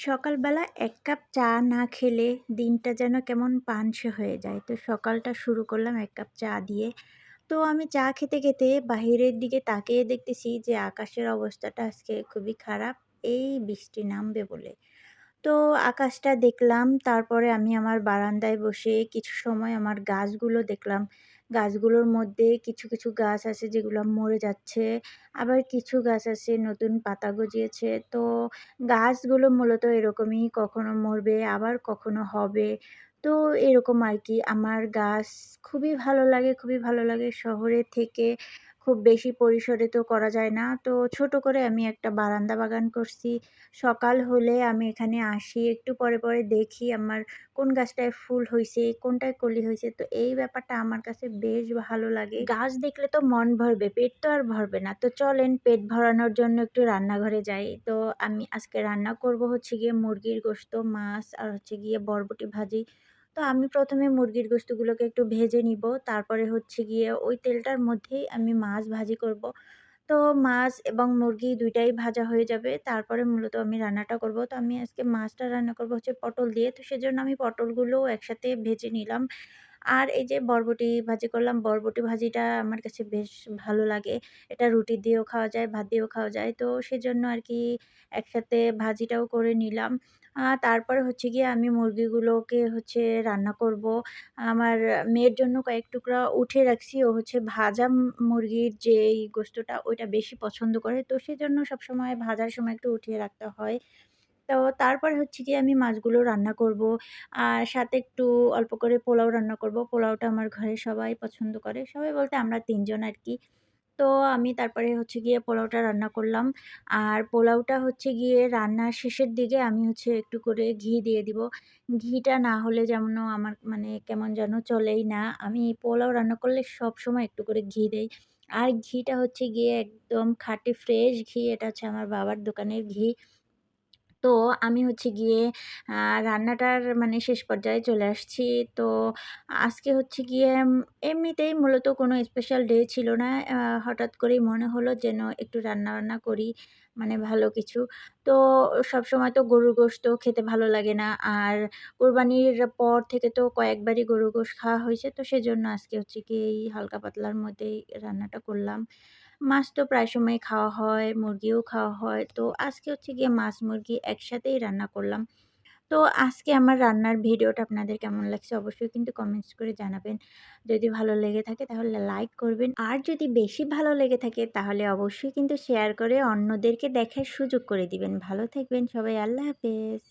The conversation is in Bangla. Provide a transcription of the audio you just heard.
সকালবেলা এক কাপ চা না খেলে দিনটা যেন কেমন পানসে হয়ে যায়। তো সকালটা শুরু করলাম এক কাপ চা দিয়ে। তো আমি চা খেতে খেতে বাহিরের দিকে তাকিয়ে দেখতেছি যে আকাশের অবস্থাটা আজকে খুবই খারাপ, এই বৃষ্টি নামবে বলে। তো আকাশটা দেখলাম, তারপরে আমি আমার বারান্দায় বসে কিছু সময় আমার গাছগুলো দেখলাম। গাছগুলোর মধ্যে কিছু কিছু গাছ আছে যেগুলো মরে যাচ্ছে। আবার কিছু গাছ আছে নতুন পাতা গজিয়েছে। তো গাছগুলো মূলত এরকমই কখনো মরবে, আবার কখনো হবে। তো এরকম আর কি। আমার গাছ খুবই ভালো লাগে, খুবই ভালো লাগে শহরে থেকে। খুব বেশি পরিসরে তো করা যায় না। তো ছোট করে আমি একটা বারান্দা বাগান করছি। সকাল হলে আমি এখানে আসি, একটু পরে পরে দেখি আমার কোন গাছটায় ফুল হয়েছে কোনটায় কলি হয়েছে তো এই ব্যাপারটা আমার কাছে বেশ ভালো লাগে। গাছ দেখলে তো মন ভরবে, পেট তো আর ভরবে না। তো চলেন পেট ভরানোর জন্য একটু রান্নাঘরে যাই। তো আমি আজকে রান্না করব হচ্ছে গিয়ে মুরগির গোস্ত, মাছ আর হচ্ছে গিয়ে বরবটি ভাজি। তো আমি প্রথমে মুরগির গোস্তগুলোকে একটু ভেজে নিব। তারপরে হচ্ছে গিয়ে ওই তেলটার মধ্যেই আমি মাছ ভাজি করব। তো মাছ এবং মুরগি দুইটাই ভাজা হয়ে যাবে। তারপরে মূলত আমি রান্নাটা করব। তো আমি আজকে মাছটা রান্না করব হচ্ছে পটল দিয়ে। তো সেজন্য আমি পটলগুলোও একসাথে ভেজে নিলাম। আর এই যে বরবটি ভাজি করলাম, বরবটি ভাজিটা আমার কাছে বেশ ভালো লাগে। এটা রুটি দিয়েও খাওয়া যায়, ভাত দিয়েও খাওয়া যায়। তো সেজন্য আর কি একসাথে ভাজিটাও করে নিলাম। তারপরে হচ্ছে গিয়ে আমি মুরগিগুলোকে হচ্ছে রান্না করব। আমার মেয়ের জন্য কয়েক টুকরা উঠে রাখছি। ও হচ্ছে ভাজা মুরগির যেই গোস্তটা, ওইটা বেশি পছন্দ করে। তো সেজন্য সবসময় ভাজার সময় একটু উঠিয়ে রাখতে হয়। তো তারপরে হচ্ছে গিয়ে আমি মাছগুলো রান্না করব। আর সাথে একটু অল্প করে পোলাও রান্না করব। পোলাওটা আমার ঘরে সবাই পছন্দ করে। সবাই বলতে আমরা তিনজন আর কি। তো আমি তারপরে হচ্ছে গিয়ে পোলাওটা রান্না করলাম। আর পোলাওটা হচ্ছে গিয়ে রান্নার শেষের দিকে আমি হচ্ছে একটু করে ঘি দিয়ে দিব। ঘিটা না হলে যেমন আমার মানে কেমন যেন চলেই না। আমি পোলাও রান্না করলে সব সময় একটু করে ঘি দেই। আর ঘিটা হচ্ছে গিয়ে একদম খাঁটি ফ্রেশ ঘি। এটা হচ্ছে আমার বাবার দোকানের ঘি। তো আমি হচ্ছে গিয়ে রান্নাটার মানে শেষ পর্যায়ে চলে আসছি। তো আজকে হচ্ছে গিয়ে এমনিতেই মূলত কোনো স্পেশাল ডে ছিল না। হঠাৎ করেই মনে হলো যেন একটু রান্না বান্না করি মানে ভালো কিছু। তো সব সময় তো গরুর গোশত খেতে ভালো লাগে না। আর কোরবানির পর থেকে তো কয়েকবারই গরুর গোশ খাওয়া হয়েছে। তো সেজন্য আজকে হচ্ছে কি এই হালকা পাতলার মধ্যেই রান্নাটা করলাম। মাছ তো প্রায় সময় খাওয়া হয়, মুরগিও খাওয়া হয়। তো আজকে হচ্ছে গিয়ে মাছ, মুরগি একসাথেই রান্না করলাম। তো আজকে আমার রান্নার ভিডিওটা আপনাদের কেমন লাগছে অবশ্যই কিন্তু কমেন্টস করে জানাবেন। যদি ভালো লেগে থাকে তাহলে লাইক করবেন। আর যদি বেশি ভালো লেগে থাকে তাহলে অবশ্যই কিন্তু শেয়ার করে অন্যদেরকে দেখার সুযোগ করে দিবেন। ভালো থাকবেন সবাই, আল্লাহ হাফেজ।